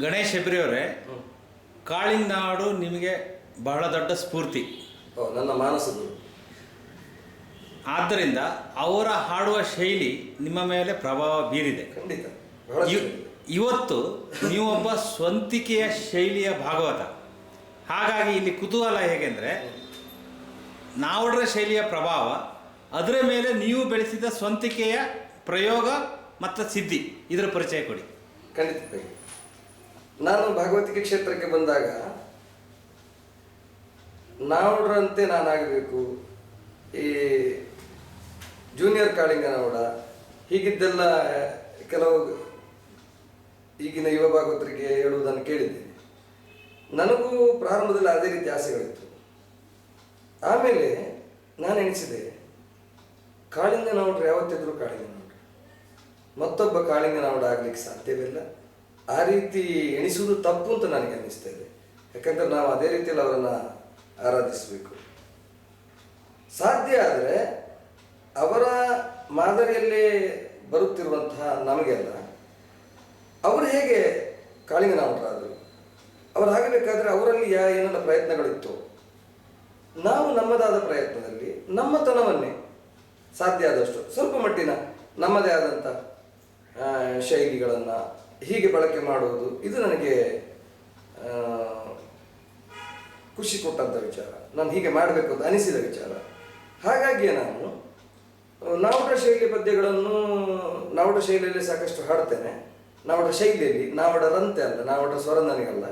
ಗಣೇಶ್ ಹೆಬ್ರಿಯವರೇ ಕಾಳಿಂಗನಾಡು ನಿಮಗೆ ಬಹಳ ದೊಡ್ಡ ಸ್ಫೂರ್ತಿ. ನನ್ನ ಮಾನಸದು ಆದ್ದರಿಂದ ಅವರ ಹಾಡುವ ಶೈಲಿ ನಿಮ್ಮ ಮೇಲೆ ಪ್ರಭಾವ ಬೀರಿದೆ. ಖಂಡಿತ. ನೀವು ಇವ್- ಇವತ್ತು ನೀವೊಬ್ಬ ಸ್ವಂತಿಕೆಯ ಶೈಲಿಯ ಭಾಗವತ. ಹಾಗಾಗಿ ಇಲ್ಲಿ ಕುತೂಹಲ ಹೇಗೆಂದರೆ ನಾವುಡ್ರ ಶೈಲಿಯ ಪ್ರಭಾವ ಅದರ ಮೇಲೆ ನೀವು ಬೆಳೆಸಿದ ಸ್ವಂತಿಕೆಯ ಪ್ರಯೋಗ ಮತ್ತು ಸಿದ್ಧಿ. ಇದರ ಪರಿಚಯ ಕೊಡಿ. ಖಂಡಿತವಾಗಿ ನಾನು ಭಾಗವತಿಕೆ ಕ್ಷೇತ್ರಕ್ಕೆ ಬಂದಾಗ ನಾವುಡ್ರಂತೆ ನಾನಾಗಬೇಕು. ಈ ಜೂನಿಯರ್ ಕಾಳಿಂಗನವಡ ಹೀಗಿದ್ದೆಲ್ಲ ಕೆಲವು ಈಗಿನ ಯುವ ಭಾಗವತರಿಗೆ ಹೇಳುವುದನ್ನು ಕೇಳಿದ್ದೇನೆ. ನನಗೂ ಪ್ರಾರಂಭದಲ್ಲಿ ಅದೇ ರೀತಿ ಆಸೆಗಳಿತ್ತು. ಆಮೇಲೆ ನಾನು ಎಣಿಸಿದೆ ಕಾಳಿಂಗನವಡ್ರು ಯಾವತ್ತಿದ್ರು ಕಾಳಿಂಗನವಡ್ರು ಮತ್ತೊಬ್ಬ ಕಾಳಿಂಗನವಡ ಆಗ್ಲಿಕ್ಕೆ ಸಾಧ್ಯವಿಲ್ಲ ಆ ರೀತಿ ಎಣಿಸುವುದು ತಪ್ಪು ಅಂತ ನನಗೆ ಅನ್ನಿಸ್ತಾ ಇದೆ. ಯಾಕಂದ್ರೆ ನಾವು ಅದೇ ರೀತಿಯಲ್ಲಿ ಅವರನ್ನ ಆರಾಧಿಸಬೇಕು. ಸಾಧ್ಯ ಆದರೆ ಅವರ ಮಾದರಿಯಲ್ಲೇ ಬರುತ್ತಿರುವಂತಹ ನಮಗೆಲ್ಲ ಅವರು ಹೇಗೆ ಕಾಳಿಂಗನಾಮರಾದರು? ಅವರು ಆಗಬೇಕಾದ್ರೆ ಅವರಲ್ಲಿ ಯಾ ಏನೆಲ್ಲ ಪ್ರಯತ್ನಗಳಿತ್ತು? ನಾವು ನಮ್ಮದಾದ ಪ್ರಯತ್ನದಲ್ಲಿ ನಮ್ಮತನವನ್ನೇ ಸಾಧ್ಯ ಆದಷ್ಟು ಸ್ವಲ್ಪ ಮಟ್ಟಿನ ನಮ್ಮದೇ ಆದಂಥ ಶೈಲಿಗಳನ್ನು ಹೀಗೆ ಬಳಕೆ ಮಾಡುವುದು, ಇದು ನನಗೆ ಖುಷಿ ಕೊಟ್ಟಂಥ ವಿಚಾರ. ನಾನು ಹೀಗೆ ಮಾಡಬೇಕು ಅಂತ ಅನಿಸಿದ ವಿಚಾರ. ಹಾಗಾಗಿಯೇ ನಾನು ನಾವುಡ ಶೈಲಿ ಪದ್ಯಗಳನ್ನು ನಾವುಡ ಶೈಲಿಯಲ್ಲಿ ಸಾಕಷ್ಟು ಹಾಡ್ತೇನೆ. ನಾವುಡ ಶೈಲಿಯಲ್ಲಿ ನಾವುಡರಂತೆ ಅಲ್ಲ ನಾವುಡ ಸ್ವರ ನನಗಲ್ಲ.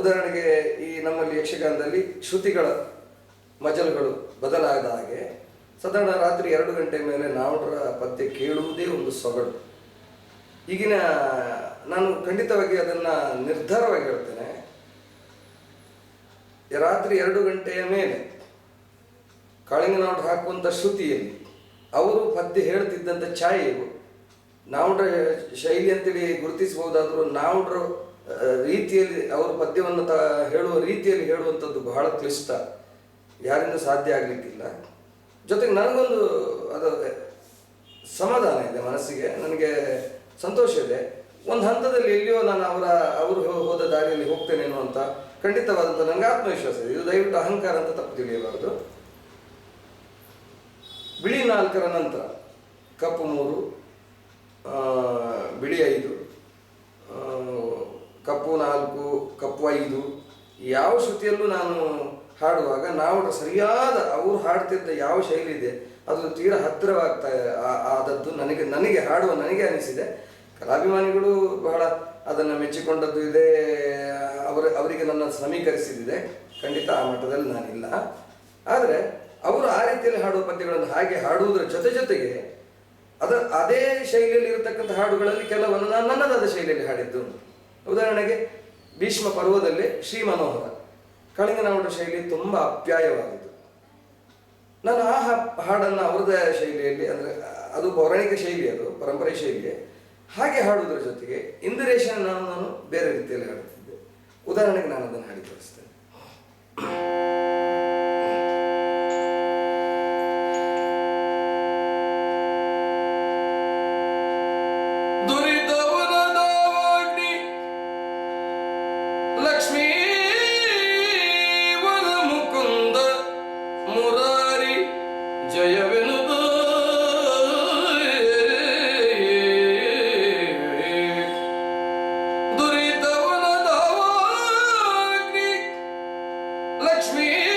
ಉದಾಹರಣೆಗೆ ಈ ನಮ್ಮಲ್ಲಿ ಯಕ್ಷಗಾನದಲ್ಲಿ ಶ್ರುತಿಗಳ ಮಜಲುಗಳು ಬದಲಾದ ಹಾಗೆ, ಸಾಧಾರಣ ರಾತ್ರಿ ಎರಡು ಗಂಟೆ ಮೇಲೆ ನಾವುಡರ ಪದ್ಯ ಕೇಳುವುದೇ ಒಂದು ಸೊಗಡು. ಈಗಿನ ನಾನು ಖಂಡಿತವಾಗಿ ಅದನ್ನ ನಿರ್ಧಾರವಾಗಿ ಹೇಳ್ತೇನೆ. ರಾತ್ರಿ ಎರಡು ಗಂಟೆಯ ಮೇಲೆ ಕಾಳಿಂಗನವರು ಹಾಕುವಂಥ ಶ್ರುತಿಯಲ್ಲಿ ಅವರು ಪದ್ಯ ಹೇಳ್ತಿದ್ದಂಥ ಛಾಯೆಯು ನಾವುಡ್ರ ಶೈಲಿ ಅಂತೇಳಿ ಗುರುತಿಸಬಹುದಾದರೂ ನಾವುಡ್ರ ರೀತಿಯಲ್ಲಿ ಅವರು ಪದ್ಯವನ್ನು ತ, ಹೇಳುವ ರೀತಿಯಲ್ಲಿ ಹೇಳುವಂಥದ್ದು ಬಹಳ ಕ್ಲಿಷ್ಟ. ಯಾರಿಂದ ಸಾಧ್ಯ ಆಗಲಿಕ್ಕಿಲ್ಲ. ಜೊತೆಗೆ ನನಗೊಂದು ಅದು ಸಮಾಧಾನ ಇದೆ ಮನಸ್ಸಿಗೆ. ನನಗೆ ಸಂತೋಷ ಇದೆ. ಒಂದು ಹಂತದಲ್ಲಿ ಎಲ್ಲಿಯೋ ನಾನು ಅವರ, ಅವರು ಹೋದ ದಾರಿಯಲ್ಲಿ ಹೋಗ್ತೇನೇನೋ ಅಂತ ಖಂಡಿತವಾದಂಥ ನನಗೆ ಆತ್ಮವಿಶ್ವಾಸ ಇದೆ. ಇದು ದಯವಿಟ್ಟು ಅಹಂಕಾರ ಅಂತ ತಪ್ಪು ತಿಳಿಯಬಾರದು. ಬಿಳಿ ನಾಲ್ಕರ ನಂತರ ಕಪ್ಪು ಮೂರು ಬಿಳಿ ಐದು ಕಪ್ಪು ನಾಲ್ಕು, ಕಪ್ಪು ಐದು, ಯಾವ ಶ್ರುತಿಯಲ್ಲೂ ನಾನು ಹಾಡುವಾಗ ನಾವು ಸರಿಯಾದ, ಅವರು ಹಾಡ್ತಿದ್ದ ಯಾವ ಶೈಲಿ ಇದೆ ಅದು ತೀರಾ ಹತ್ತಿರವಾಗ್ತಾ ಆದದ್ದು ನನಗೆ ನನಗೆ ಹಾಡುವ ನನಗೆ ಅನಿಸಿದೆ. ಕಲಾಭಿಮಾನಿಗಳು ಬಹಳ ಅದನ್ನು ಮೆಚ್ಚಿಕೊಂಡದ್ದು ಇದೆ, ಅವರ, ಅವರಿಗೆ ನನ್ನ ಸಮೀಕರಿಸಿದಿದೆ ಖಂಡಿತ ಆ ಮಟ್ಟದಲ್ಲಿ ನಾನಿಲ್ಲ. ಆದರೆ ಅವರು ಆ ರೀತಿಯಲ್ಲಿ ಹಾಡುವ ಪದ್ಯಗಳನ್ನು ಹಾಗೆ ಹಾಡುವುದರ ಜೊತೆ ಜೊತೆಗೆ ಅದ, ಅದೇ ಶೈಲಿಯಲ್ಲಿ ಇರತಕ್ಕಂಥ ಹಾಡುಗಳಲ್ಲಿ ಕೆಲವನ್ನು ನಾನು ನನ್ನದಾದ ಶೈಲಿಯಲ್ಲಿ ಹಾಡಿದ್ದು. ಉದಾಹರಣೆಗೆ ಭೀಷ್ಮ ಪರ್ವದಲ್ಲಿ ಶ್ರೀ ಮನೋಹರ ಕಳಿಂಗನವರ ಶೈಲಿ ತುಂಬ ಅಪ್ಯಾಯವಾದದ್ದು. ನಾನು ಆ ಹಾಡನ್ನು ಅವರದೇ ಶೈಲಿಯಲ್ಲಿ ಅಂದರೆ ಅದು ಪೌರಾಣಿಕ ಶೈಲಿ ಅದು, ಪರಂಪರೆ ಶೈಲಿಗೆ ಹಾಗೆ ಹಾಡುವುದರ ಜೊತೆಗೆ ಇಂದಿರೇಷನ್ ನಾನು ನಾನು ಬೇರೆ ರೀತಿಯಲ್ಲಿ ಹಾಡುತ್ತಿದ್ದೆ. ಉದಾಹರಣೆಗೆ ನಾನು ಅದನ್ನು ಹಾಡಿ ತೋರಿಸ್ತೇನೆ. Lakshmi Let me in.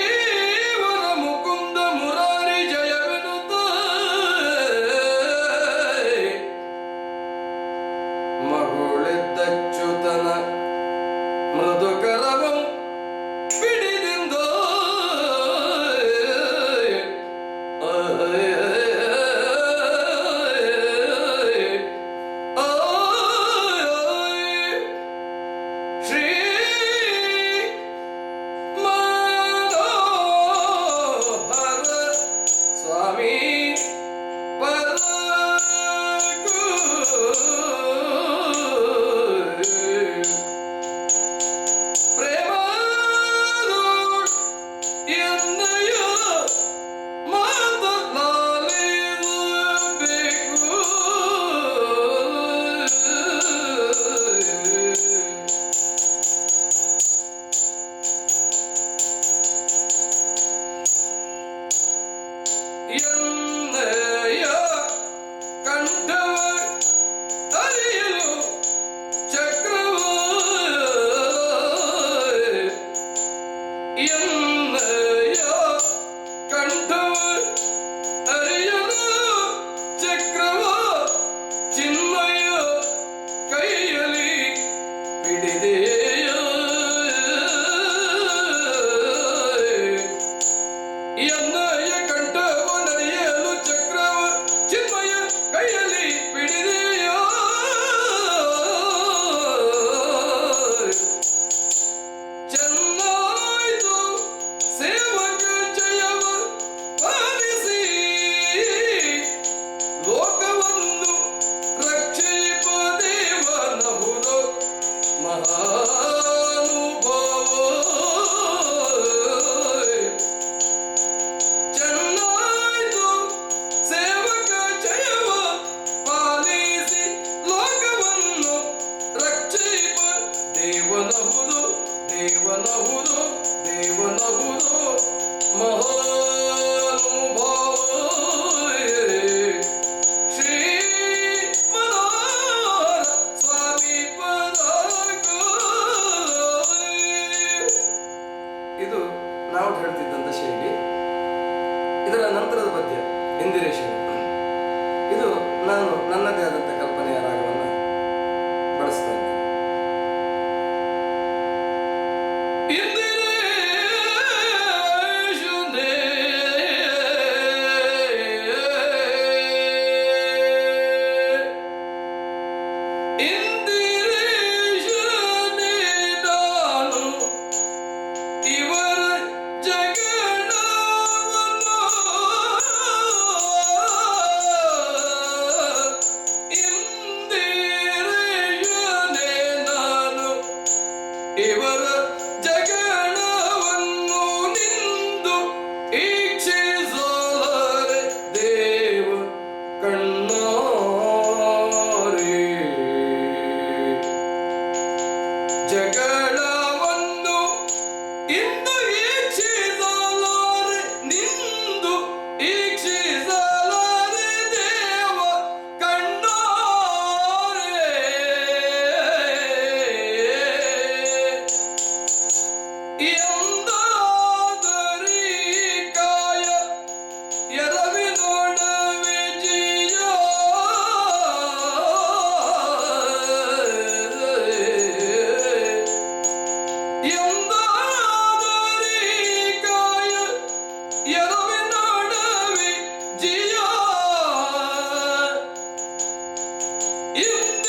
ಹಿಂದೆ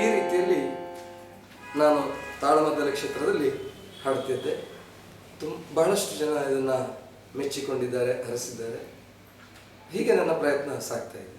ಈ ರೀತಿಯಲ್ಲಿ ನಾನು ತಾಳಮದ್ದಲೆ ಕ್ಷೇತ್ರದಲ್ಲಿ ಹಾಡ್ತಿದ್ದೆ. ತುಂಬ ಬಹಳಷ್ಟು ಜನ ಇದನ್ನು ಮೆಚ್ಚಿಕೊಂಡಿದ್ದಾರೆ, ಹರಿಸಿದ್ದಾರೆ. ಹೀಗೆ ನನ್ನ ಪ್ರಯತ್ನ ಸಾಗ್ತಾ ಇದೆ.